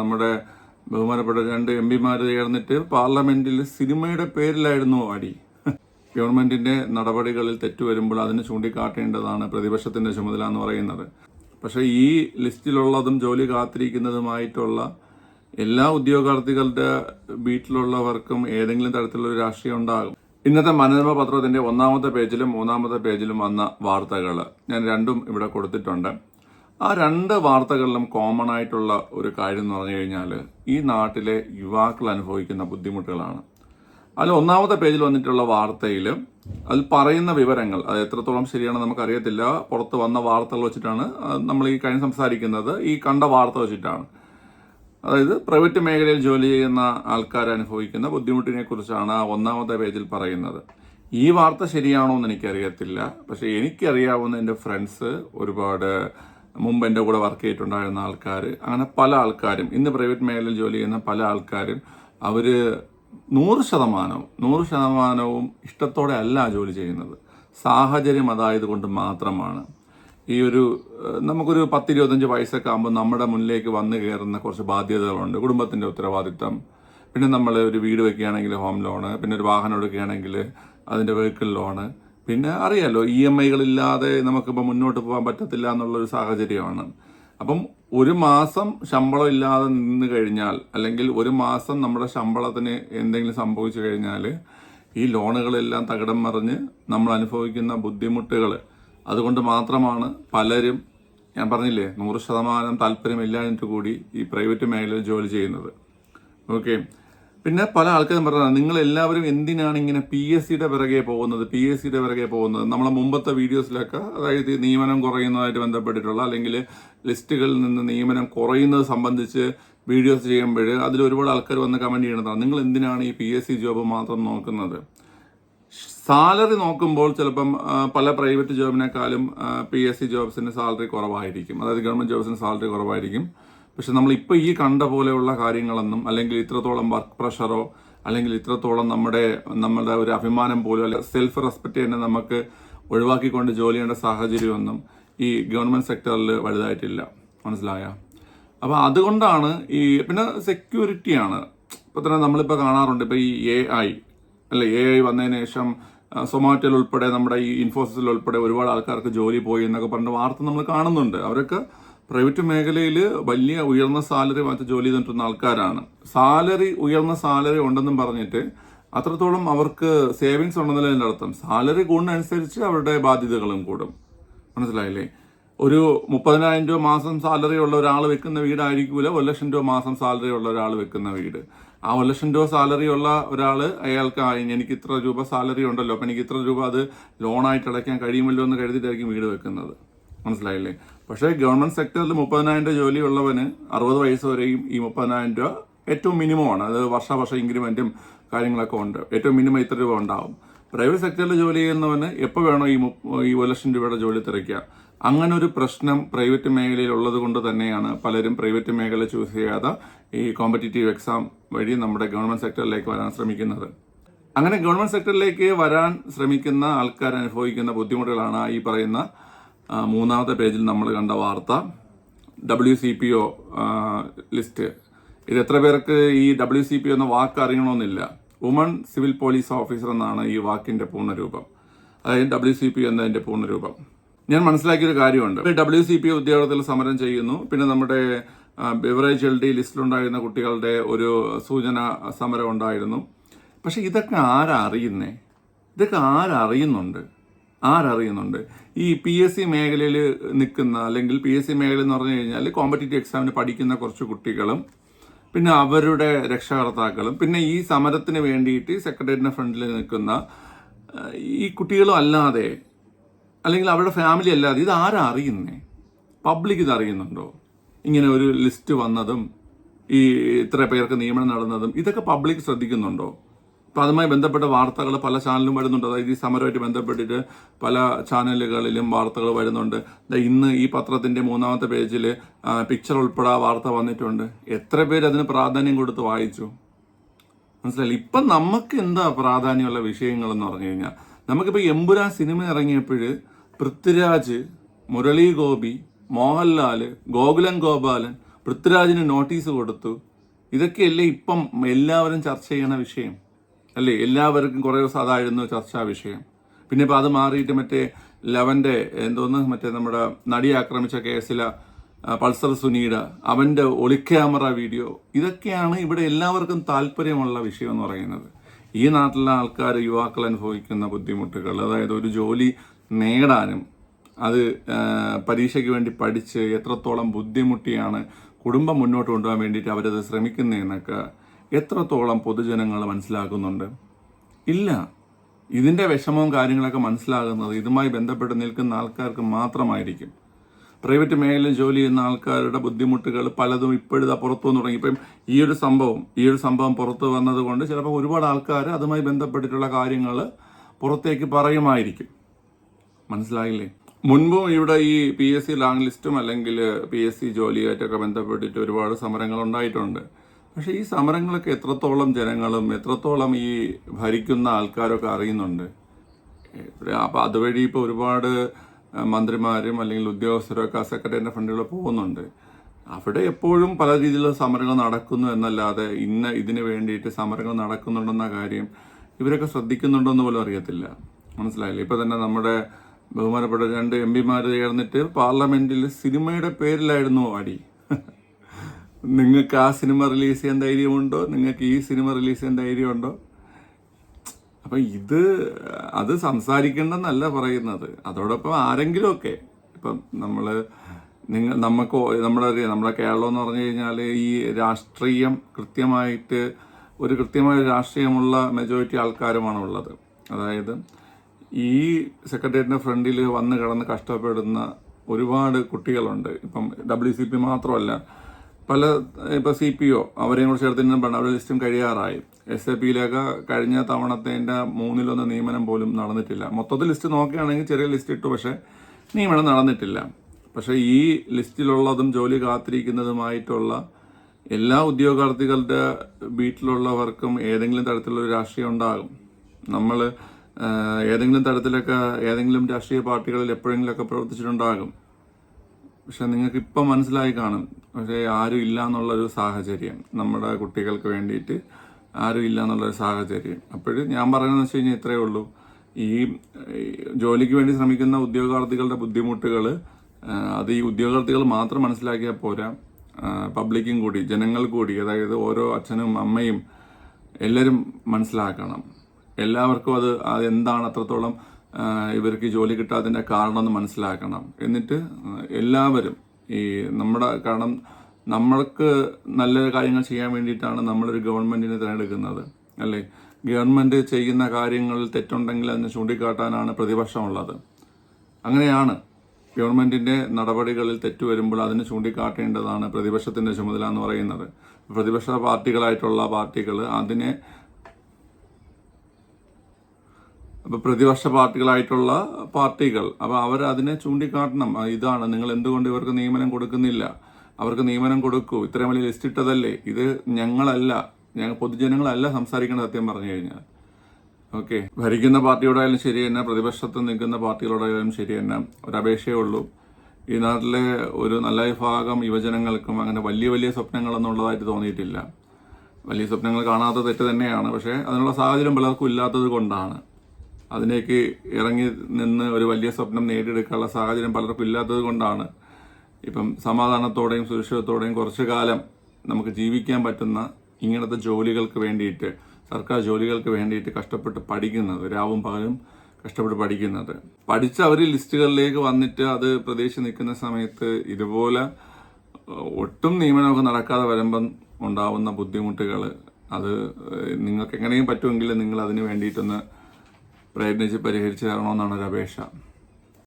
നമ്മുടെ ബഹുമാനപ്പെട്ട രണ്ട് എം പിമാർ ചേർന്നിട്ട് പാർലമെന്റിൽ സിനിമയുടെ പേരിലായിരുന്നു അടി. ഗവൺമെന്റിന്റെ നടപടികളിൽ തെറ്റ് വരുമ്പോൾ അതിന് ചൂണ്ടിക്കാട്ടേണ്ടതാണ് പ്രതിപക്ഷത്തിന്റെ ചുമതല എന്ന് പറയുന്നത്. പക്ഷെ ഈ ലിസ്റ്റിലുള്ളതും ജോലി കാത്തിരിക്കുന്നതുമായിട്ടുള്ള എല്ലാ ഉദ്യോഗാർത്ഥികളുടെ വീട്ടിലുള്ളവർക്കും ഏതെങ്കിലും തരത്തിലുള്ള രാഷ്ട്രീയം ഉണ്ടാകും. ഇന്നത്തെ മനോരമ പത്രത്തിന്റെ ഒന്നാമത്തെ പേജിലും മൂന്നാമത്തെ പേജിലും വന്ന വാർത്തകൾ ഞാൻ രണ്ടും ഇവിടെ കൊടുത്തിട്ടുണ്ട്. ആ രണ്ട് വാർത്തകളിലും കോമൺ ആയിട്ടുള്ള ഒരു കാര്യം എന്ന് പറഞ്ഞു കഴിഞ്ഞാൽ ഈ നാട്ടിലെ യുവാക്കൾ അനുഭവിക്കുന്ന ബുദ്ധിമുട്ടുകളാണ്. അതിൽ ഒന്നാമത്തെ പേജിൽ വന്നിട്ടുള്ള വാർത്തയിൽ അതിൽ പറയുന്ന വിവരങ്ങൾ അത് എത്രത്തോളം ശരിയാണെന്ന് നമുക്കറിയത്തില്ല. പുറത്ത് വന്ന വാർത്തകൾ വെച്ചിട്ടാണ് നമ്മൾ ഈ കഴിഞ്ഞ് സംസാരിക്കുന്നത്. ഈ കണ്ട വാർത്ത വെച്ചിട്ടാണ്. അതായത് പ്രൈവറ്റ് മേഖലയിൽ ജോലി ചെയ്യുന്ന ആൾക്കാർ അനുഭവിക്കുന്ന ബുദ്ധിമുട്ടിനെ കുറിച്ചാണ് ഒന്നാമത്തെ പേജിൽ പറയുന്നത്. ഈ വാർത്ത ശരിയാണോ എന്ന് എനിക്കറിയത്തില്ല. പക്ഷെ എനിക്കറിയാവുന്ന എന്റെ ഫ്രണ്ട്സ് ഒരുപാട് മുമ്പ് എന്റെ കൂടെ വർക്ക് ചെയ്തിട്ടുണ്ടായിരുന്ന ആൾക്കാർ അങ്ങനെ പല ആൾക്കാരും ഇന്ന് പ്രൈവറ്റ് മേഖലയിൽ ജോലി ചെയ്യുന്ന പല ആൾക്കാരും അവർ നൂറ് ശതമാനവും നൂറ് ശതമാനവും ഇഷ്ടത്തോടെ അല്ല ജോലി ചെയ്യുന്നത്. സാഹചര്യം അതായത് കൊണ്ട് മാത്രമാണ്. ഈ ഒരു നമുക്കൊരു പത്ത് ഇരുപത്തഞ്ച് വയസ്സൊക്കെ ആകുമ്പോൾ നമ്മുടെ മുന്നിലേക്ക് വന്നു കയറുന്ന കുറച്ച് ബാധ്യതകളുണ്ട്. കുടുംബത്തിന്റെ ഉത്തരവാദിത്തം പിന്നെ നമ്മൾ ഒരു വീട് വെക്കുകയാണെങ്കിൽ ഹോം ലോണ് പിന്നെ ഒരു വാഹനം എടുക്കുകയാണെങ്കിൽ അതിന്റെ വെഹിക്കിൾ ലോണ് പിന്നെ അറിയാലോ ഇ എം ഐകളില്ലാതെ നമുക്കിപ്പോൾ മുന്നോട്ട് പോകാൻ പറ്റത്തില്ല എന്നുള്ളൊരു സാഹചര്യമാണ്. അപ്പം ഒരു മാസം ശമ്പളം ഇല്ലാതെ നിന്ന് കഴിഞ്ഞാൽ അല്ലെങ്കിൽ ഒരു മാസം നമ്മുടെ ശമ്പളത്തിന് എന്തെങ്കിലും സംഭവിച്ചു കഴിഞ്ഞാൽ ഈ ലോണുകളെല്ലാം തകിടം മറിഞ്ഞ് നമ്മൾ അനുഭവിക്കുന്ന ബുദ്ധിമുട്ടുകൾ. അതുകൊണ്ട് മാത്രമാണ് പലരും ഞാൻ പറഞ്ഞില്ലേ നൂറ് ശതമാനം താല്പര്യമില്ലാഞ്ഞിട്ട് കൂടി ഈ പ്രൈവറ്റ് മേഖലയിൽ ജോലി ചെയ്യുന്നത്. ഓക്കെ. പിന്നെ പല ആൾക്കാരും പറഞ്ഞത് നിങ്ങൾ എല്ലാവരും എന്തിനാണ് ഇങ്ങനെ പി എസ് സിയുടെ പിറകെ പോകുന്നത്? പി എസ് സിയുടെ പിറകെ പോകുന്നത്. നമ്മളെ മുമ്പത്തെ വീഡിയോസിലൊക്കെ അതായത് നിയമനം കുറയുന്നതായിട്ട് ബന്ധപ്പെട്ടിട്ടുള്ള അല്ലെങ്കിൽ ലിസ്റ്റുകളിൽ നിന്ന് നിയമനം കുറയുന്നത് സംബന്ധിച്ച് വീഡിയോസ് ചെയ്യുമ്പോൾ അതിൽ ഒരുപാട് ആൾക്കാർ വന്ന് കമന്റ് ചെയ്യണതാണ് നിങ്ങൾ എന്തിനാണ് ഈ പി എസ് സി ജോബ് മാത്രം നോക്കുന്നത്? സാലറി നോക്കുമ്പോൾ ചിലപ്പം പല പ്രൈവറ്റ് ജോബിനേക്കാളും പി എസ് സി ജോബ്സിന് സാലറി കുറവായിരിക്കും. അതായത് ഗവൺമെന്റ് ജോബ്സിന് സാലറി കുറവായിരിക്കും. പക്ഷെ നമ്മൾ ഇപ്പോൾ ഈ കണ്ട പോലെയുള്ള കാര്യങ്ങളൊന്നും അല്ലെങ്കിൽ ഇത്രത്തോളം വർക്ക് പ്രഷറോ അല്ലെങ്കിൽ ഇത്രത്തോളം നമ്മുടെ നമ്മുടെ ഒരു അഭിമാനം പോലും അല്ലെങ്കിൽ സെൽഫ് റെസ്പെക്ട് തന്നെ നമുക്ക് ഒഴിവാക്കിക്കൊണ്ട് ജോലി ചെയ്യേണ്ട സാഹചര്യമൊന്നും ഈ ഗവൺമെന്റ് സെക്ടറിൽ വലുതായിട്ടില്ല. മനസ്സിലായ? അപ്പോൾ അതുകൊണ്ടാണ് ഈ പിന്നെ സെക്യൂരിറ്റിയാണ് ഇപ്പൊ തന്നെ നമ്മളിപ്പോൾ കാണാറുണ്ട് ഇപ്പോൾ ഈ എ ഐ അല്ലെ എ ഐ വന്നതിന് ശേഷം സൊമാറ്റോയിൽ ഉൾപ്പെടെ നമ്മുടെ ഈ ഇൻഫോസിസിൽ ഉൾപ്പെടെ ഒരുപാട് ആൾക്കാർക്ക് ജോലി പോയി എന്നൊക്കെ പറഞ്ഞ വാർത്ത നമ്മൾ കാണുന്നുണ്ട്. അവരൊക്കെ പ്രൈവറ്റ് മേഖലയിൽ വലിയ ഉയർന്ന സാലറി വാങ്ങിച്ച് ജോലി ചെയ്തിട്ടുന്ന ആൾക്കാരാണ്. സാലറി ഉയർന്ന സാലറി ഉണ്ടെന്നും പറഞ്ഞിട്ട് അത്രത്തോളം അവർക്ക് സേവിങ്സ് ഉണ്ടെന്നല്ല അർത്ഥം. സാലറി കൂടുന്നതനുസരിച്ച് അവരുടെ ബാധ്യതകളും കൂടും. മനസ്സിലായില്ലേ? ഒരു മുപ്പതിനായിരം രൂപ മാസം സാലറി ഉള്ള ഒരാൾ വെക്കുന്ന വീടായിരിക്കൂല ഒരു ലക്ഷം രൂപ മാസം സാലറി ഉള്ള ഒരാൾ വെക്കുന്ന വീട്. ആ ഒരു ലക്ഷം രൂപ സാലറി ഉള്ള ഒരാൾ അയാൾക്ക് എനിക്ക് ഇത്ര രൂപ സാലറി ഉണ്ടല്ലോ അപ്പം എനിക്ക് ഇത്ര രൂപ അത് ലോണായിട്ട് അടയ്ക്കാൻ കഴിയുമല്ലോ എന്ന് കരുതിയിട്ടായിരിക്കും വീട് വെക്കുന്നത്. മനസ്സിലായില്ലേ? പക്ഷേ ഗവൺമെന്റ് സെക്ടറിൽ മുപ്പതിനായിരം രൂപ ജോലിയുള്ളവന് അറുപത് വയസ്സ് വരെയും ഈ മുപ്പതിനായിരം രൂപ ഏറ്റവും മിനിമമാണ്. അത് വർഷാവർഷ ഇൻക്രിമെന്റും കാര്യങ്ങളൊക്കെ ഉണ്ട്. ഏറ്റവും മിനിമം ഇത്ര രൂപ ഉണ്ടാവും. പ്രൈവറ്റ് സെക്ടറിൽ ജോലി ചെയ്യുന്നവന് എപ്പോൾ വേണോ ഈ ഈ ഒരു ലക്ഷം രൂപയുടെ ജോലി തിരക്കുക. അങ്ങനെ ഒരു പ്രശ്നം പ്രൈവറ്റ് മേഖലയിൽ ഉള്ളത് കൊണ്ട് തന്നെയാണ് പലരും പ്രൈവറ്റ് മേഖല ചൂസ് ചെയ്യാതെ ഈ കോമ്പറ്റേറ്റീവ് എക്സാം വഴി നമ്മുടെ ഗവൺമെന്റ് സെക്ടറിലേക്ക് വരാൻ ശ്രമിക്കുന്നത്. അങ്ങനെ ഗവൺമെന്റ് സെക്ടറിലേക്ക് വരാൻ ശ്രമിക്കുന്ന ആൾക്കാർ അനുഭവിക്കുന്ന ബുദ്ധിമുട്ടുകളാണ് ഈ പറയുന്ന മൂന്നാമത്തെ പേജിൽ നമ്മൾ കണ്ട വാർത്ത W C P O list ഇത് എത്ര പേർക്ക് ഈ ഡബ്ല്യു സി പി എന്ന വാക്ക് അറിയണമെന്നില്ല. വുമൺ സിവിൽ പോലീസ് ഓഫീസർ എന്നാണ് ഈ വാക്കിന്റെ പൂർണരൂപം. അതായത് ഡബ്ല്യു സി പി എന്നതിന്റെ പൂർണരൂപം. ഞാൻ മനസ്സിലാക്കിയൊരു കാര്യമുണ്ട്. ഡബ്ല്യു സി പി ഉദ്യോഗത്തിൽ സമരം ചെയ്യുന്നു. പിന്നെ നമ്മുടെ ബിവറേജ് എൽ ഡി ലിസ്റ്റിലുണ്ടായിരുന്ന കുട്ടികളുടെ ഒരു സൂചന സമരം ഉണ്ടായിരുന്നു. പക്ഷെ ഇതൊക്കെ ആരാ അറിയുന്നേ? ഇതൊക്കെ ആരറിയുന്നുണ്ട് ആരറിയുന്നുണ്ട്? ഈ പി എസ് സി മേഖലയിൽ നിൽക്കുന്ന അല്ലെങ്കിൽ പി എസ് സി മേഖല എന്ന് പറഞ്ഞു കഴിഞ്ഞാൽ കോമ്പറ്റേറ്റീവ് എക്സാമിന് പഠിക്കുന്ന കുറച്ച് കുട്ടികളും പിന്നെ അവരുടെ രക്ഷകർത്താക്കളും പിന്നെ ഈ സമരത്തിന് വേണ്ടിയിട്ട് സെക്രട്ടേറിയറ്റിന്റെ ഫ്രണ്ടിൽ നിൽക്കുന്ന ഈ കുട്ടികളും അല്ലാതെ അല്ലെങ്കിൽ അവരുടെ ഫാമിലി അല്ലാതെ ഇത് ആരാ അറിയുന്നേ? പബ്ലിക് ഇത് അറിയുന്നുണ്ടോ? ഇങ്ങനെ ഒരു ലിസ്റ്റ് വന്നതും ഈ ഇത്ര പേർക്ക് നിയമനം നടന്നതും ഇതൊക്കെ പബ്ലിക് ശ്രദ്ധിക്കുന്നുണ്ടോ? അപ്പൊ അതുമായി ബന്ധപ്പെട്ട വാർത്തകൾ പല ചാനലും വരുന്നുണ്ട്. അതായത് ഈ സമരമായിട്ട് ബന്ധപ്പെട്ടിട്ട് പല ചാനലുകളിലും വാർത്തകൾ വരുന്നുണ്ട്. ഇന്ന് ഈ പത്രത്തിന്റെ മൂന്നാമത്തെ പേജിൽ പിക്ചർ ഉൾപ്പെടെ വാർത്ത വന്നിട്ടുണ്ട്. എത്ര പേര് അതിന് പ്രാധാന്യം കൊടുത്ത് വായിച്ചു? മനസ്സിലായി ഇപ്പം നമുക്ക് എന്താ പ്രാധാന്യമുള്ള വിഷയങ്ങൾ എന്ന് പറഞ്ഞു കഴിഞ്ഞാൽ നമുക്കിപ്പോൾ എമ്പുരാൻ സിനിമ ഇറങ്ങിയപ്പോൾ പൃഥ്വിരാജ് മുരളി ഗോപി മോഹൻലാൽ ഗോകുലൻ ഗോപാലൻ പൃഥ്വിരാജിന് നോട്ടീസ് കൊടുത്തു. ഇതൊക്കെയല്ലേ ഇപ്പം എല്ലാവരും ചർച്ച ചെയ്യണ വിഷയം? അല്ലേ എല്ലാവർക്കും കുറേ ദിവസം അതായിരുന്നു ചർച്ചാ വിഷയം. പിന്നെ ഇപ്പം അത് മാറിയിട്ട് മറ്റേ ലവന്റെ എന്തോന്ന് മറ്റേ നമ്മുടെ നടി ആക്രമിച്ച കേസിലെ പൾസർ സുനീട അവന്റെ ഒളിക്യാമറ വീഡിയോ ഇതൊക്കെയാണ് ഇവിടെ എല്ലാവർക്കും താല്പര്യമുള്ള വിഷയം എന്ന് പറയുന്നത്. ഈ നാട്ടിലെ ആൾക്കാർ യുവാക്കൾ അനുഭവിക്കുന്ന ബുദ്ധിമുട്ടുകൾ അതായത് ഒരു ജോലി നേടാനും അത് പരീക്ഷയ്ക്ക് വേണ്ടി പഠിച്ച് എത്രത്തോളം ബുദ്ധിമുട്ടിയാണ് കുടുംബം മുന്നോട്ട് കൊണ്ടുപോകാൻ വേണ്ടിയിട്ട് അവരത് ശ്രമിക്കുന്നതെന്നൊക്കെ എത്രത്തോളം പൊതുജനങ്ങൾ മനസ്സിലാക്കുന്നുണ്ട്? ഇല്ല. ഇതിന്റെ വിഷമവും കാര്യങ്ങളൊക്കെ മനസ്സിലാകുന്നത് ഇതുമായി ബന്ധപ്പെട്ട് നിൽക്കുന്ന ആൾക്കാർക്ക് മാത്രമായിരിക്കും. പ്രൈവറ്റ് മേഖലയിൽ ജോലി ചെയ്യുന്ന ആൾക്കാരുടെ ബുദ്ധിമുട്ടുകൾ പലതും ഇപ്പോഴിതാ പുറത്തു വന്നു തുടങ്ങി. ഇപ്പം ഈ ഒരു സംഭവം ഈ ഒരു സംഭവം പുറത്തു വന്നതുകൊണ്ട് ചിലപ്പോൾ ഒരുപാട് ആൾക്കാർ അതുമായി ബന്ധപ്പെട്ടിട്ടുള്ള കാര്യങ്ങൾ പുറത്തേക്ക് പറയുമായിരിക്കും. മനസ്സിലായില്ലേ? മുൻപും ഇവിടെ ഈ പി എസ് സി റാങ്ക് ലിസ്റ്റും അല്ലെങ്കിൽ പി എസ് സി ജോലിയായിട്ടൊക്കെ ബന്ധപ്പെട്ടിട്ട് ഒരുപാട് സമരങ്ങൾ ഉണ്ടായിട്ടുണ്ട്. പക്ഷേ ഈ സമരങ്ങളൊക്കെ എത്രത്തോളം ജനങ്ങളും എത്രത്തോളം ഈ ഭരിക്കുന്ന ആൾക്കാരൊക്കെ അറിയുന്നുണ്ട്? അപ്പോൾ അതുവഴി ഇപ്പോൾ ഒരുപാട് മന്ത്രിമാരും അല്ലെങ്കിൽ ഉദ്യോഗസ്ഥരൊക്കെ ആ സെക്രട്ടറിയുടെ ഫണ്ടിലൂടെ പോകുന്നുണ്ട്. അവിടെ എപ്പോഴും പല രീതിയിലുള്ള സമരങ്ങൾ നടക്കുന്നു എന്നല്ലാതെ ഇന്ന ഇതിന് വേണ്ടിയിട്ട് സമരങ്ങൾ നടക്കുന്നുണ്ടെന്ന കാര്യം ഇവരൊക്കെ ശ്രദ്ധിക്കുന്നുണ്ടോന്ന് പോലും അറിയത്തില്ല. മനസ്സിലായില്ലേ? ഇപ്പോൾ തന്നെ നമ്മുടെ ബഹുമാനപ്പെട്ട രണ്ട് എം പിമാർ ചേർന്നിട്ട് പാർലമെന്റിൽ സിനിമയുടെ പേരിലായിരുന്നു അടി. നിങ്ങൾക്ക് ആ സിനിമ റിലീസ് ചെയ്യാൻ ധൈര്യമുണ്ടോ? നിങ്ങൾക്ക് ഈ സിനിമ റിലീസ് ചെയ്യാൻ ധൈര്യമുണ്ടോ? അപ്പൊ ഇത് അത് സംസാരിക്കേണ്ടെന്നല്ല പറയുന്നത്. അതോടൊപ്പം ആരെങ്കിലുമൊക്കെ ഇപ്പം നമ്മൾ നിങ്ങൾ നമുക്ക് നമ്മുടെ നമ്മുടെ കേരളം എന്ന് പറഞ്ഞു കഴിഞ്ഞാൽ ഈ രാഷ്ട്രീയം കൃത്യമായിട്ട് ഒരു കൃത്യമായ രാഷ്ട്രീയമുള്ള മെജോറിറ്റി ആൾക്കാരുമാണ് ഉള്ളത്. അതായത് ഈ സെക്രട്ടേറിയറ്റിന്റെ ഫ്രണ്ടിൽ വന്ന് കിടന്ന് കഷ്ടപ്പെടുന്ന ഒരുപാട് കുട്ടികളുണ്ട്. ഇപ്പം ഡബ്ല്യു സി പി മാത്രമല്ല പല ഇപ്പോൾ സി പി ഒ അവരെയും കൂടെ ചേർത്ത് പറഞ്ഞ അവരുടെ ലിസ്റ്റും കഴിയാറായി. എസ് എ പിയിലൊക്കെ കഴിഞ്ഞ തവണത്തെ മൂന്നിലൊന്ന് നിയമനം പോലും നടന്നിട്ടില്ല. മൊത്തത്തിൽ ലിസ്റ്റ് നോക്കുകയാണെങ്കിൽ ചെറിയ ലിസ്റ്റ് ഇട്ടു പക്ഷേ നിയമനം നടന്നിട്ടില്ല. പക്ഷേ ഈ ലിസ്റ്റിലുള്ളതും ജോലി കാത്തിരിക്കുന്നതുമായിട്ടുള്ള എല്ലാ ഉദ്യോഗാർത്ഥികളുടെ വീട്ടിലുള്ളവർക്കും ഏതെങ്കിലും തരത്തിലുള്ള രാഷ്ട്രീയം ഉണ്ടാകും. നമ്മൾ ഏതെങ്കിലും തരത്തിലൊക്കെ ഏതെങ്കിലും രാഷ്ട്രീയ പാർട്ടികളിൽ എപ്പോഴെങ്കിലുമൊക്കെ പ്രവർത്തിച്ചിട്ടുണ്ടാകും. പക്ഷെ നിങ്ങൾക്ക് ഇപ്പം മനസ്സിലായി കാണും. പക്ഷേ ആരും ഇല്ല എന്നുള്ളൊരു സാഹചര്യം നമ്മുടെ കുട്ടികൾക്ക് വേണ്ടിയിട്ട് ആരും ഇല്ല എന്നുള്ളൊരു സാഹചര്യം. അപ്പോഴും ഞാൻ പറയുന്നത് വെച്ച് കഴിഞ്ഞാൽ ഇത്രയേ ഉള്ളൂ. ഈ ജോലിക്ക് വേണ്ടി ശ്രമിക്കുന്ന ഉദ്യോഗാർത്ഥികളുടെ ബുദ്ധിമുട്ടുകൾ അത് ഈ ഉദ്യോഗാർത്ഥികൾ മാത്രം മനസ്സിലാക്കിയാൽ പോരാ. പബ്ലിക്കും കൂടി ജനങ്ങൾ കൂടി അതായത് ഓരോ അച്ഛനും അമ്മയും എല്ലാവരും മനസ്സിലാക്കണം. എല്ലാവർക്കും അത് അതെന്താണ് അത്രത്തോളം ഇവർക്ക് ജോലി കിട്ടാത്തതിന്റെ കാരണം മനസ്സിലാക്കണം. എന്നിട്ട് എല്ലാവരും ഈ നമ്മുടെ കാരണം നമ്മൾക്ക് നല്ല കാര്യങ്ങൾ ചെയ്യാൻ വേണ്ടിയിട്ടാണ് നമ്മളൊരു ഗവൺമെന്റിനെ തിരഞ്ഞെടുക്കുന്നത്. അല്ലേ? ഗവൺമെന്റ് ചെയ്യുന്ന കാര്യങ്ങളിൽ തെറ്റുണ്ടെങ്കിൽ അതിനെ ചൂണ്ടിക്കാട്ടാനാണ് പ്രതിപക്ഷമുള്ളത്. അങ്ങനെയാണ് ഗവൺമെന്റിന്റെ നടപടികളിൽ തെറ്റ് വരുമ്പോൾ അതിന് ചൂണ്ടിക്കാട്ടേണ്ടതാണ് പ്രതിപക്ഷത്തിന്റെ ചുമതല എന്ന് പറയുന്നത്. പ്രതിപക്ഷ പാർട്ടികളായിട്ടുള്ള പാർട്ടികൾ അതിനെ അപ്പൊ പ്രതിപക്ഷ പാർട്ടികളായിട്ടുള്ള പാർട്ടികൾ. അപ്പൊ അവർ അതിനെ ചൂണ്ടിക്കാട്ടണം. ഇതാണ് നിങ്ങൾ എന്തുകൊണ്ട് ഇവർക്ക് നിയമനം കൊടുക്കുന്നില്ല? അവർക്ക് നിയമനം കൊടുക്കൂ. ഇത്രയും വലിയ ലിസ്റ്റ് ഇട്ടതല്ലേ? ഇത് ഞങ്ങളല്ല ഞങ്ങൾ പൊതുജനങ്ങളല്ല സംസാരിക്കേണ്ട സത്യം പറഞ്ഞു കഴിഞ്ഞാൽ. ഓക്കെ. ഭരിക്കുന്ന പാർട്ടിയോടായാലും ശരി തന്നെ പ്രതിപക്ഷത്ത് നിൽക്കുന്ന പാർട്ടികളോടായാലും ശരി തന്നെ ഒരപേക്ഷയേ ഉള്ളൂ. ഈ നാട്ടിലെ ഒരു നല്ല വിഭാഗം യുവജനങ്ങൾക്കും അങ്ങനെ വലിയ വലിയ സ്വപ്നങ്ങളൊന്നും ഉള്ളതായിട്ട് തോന്നിയിട്ടില്ല. വലിയ സ്വപ്നങ്ങൾ കാണാത്ത തെറ്റ് തന്നെയാണ്. പക്ഷേ അതിനുള്ള സാഹചര്യം പലർക്കും ഇല്ലാത്തത് കൊണ്ടാണ്. അതിലേക്ക് ഇറങ്ങി നിന്ന് ഒരു വലിയ സ്വപ്നം നേടിയെടുക്കാനുള്ള സാഹചര്യം പലർക്കും ഇല്ലാത്തത് കൊണ്ടാണ്. ഇപ്പം സമാധാനത്തോടെയും സുരക്ഷിതത്തോടെയും കുറച്ചു കാലം നമുക്ക് ജീവിക്കാൻ പറ്റുന്ന ഇങ്ങനത്തെ ജോലികൾക്ക് വേണ്ടിയിട്ട് സർക്കാർ ജോലികൾക്ക് വേണ്ടിയിട്ട് കഷ്ടപ്പെട്ട് പഠിക്കുന്നത് രാവും പകലും കഷ്ടപ്പെട്ട് പഠിക്കുന്നത്. പഠിച്ച അവർ ലിസ്റ്റുകളിലേക്ക് വന്നിട്ട് അത് പ്രതീക്ഷ നിൽക്കുന്ന സമയത്ത് ഇതുപോലെ ഒട്ടും നിയമനമൊക്കെ നടക്കാതെ വരുമ്പം ഉണ്ടാവുന്ന ബുദ്ധിമുട്ടുകൾ അത് നിങ്ങൾക്ക് എങ്ങനെയും പറ്റുമെങ്കിൽ നിങ്ങൾ അതിന് വേണ്ടിയിട്ടൊന്ന് പ്രയത്നിച്ച് പരിഹരിച്ചു തരണമെന്നാണ് ഒരു അപേക്ഷ.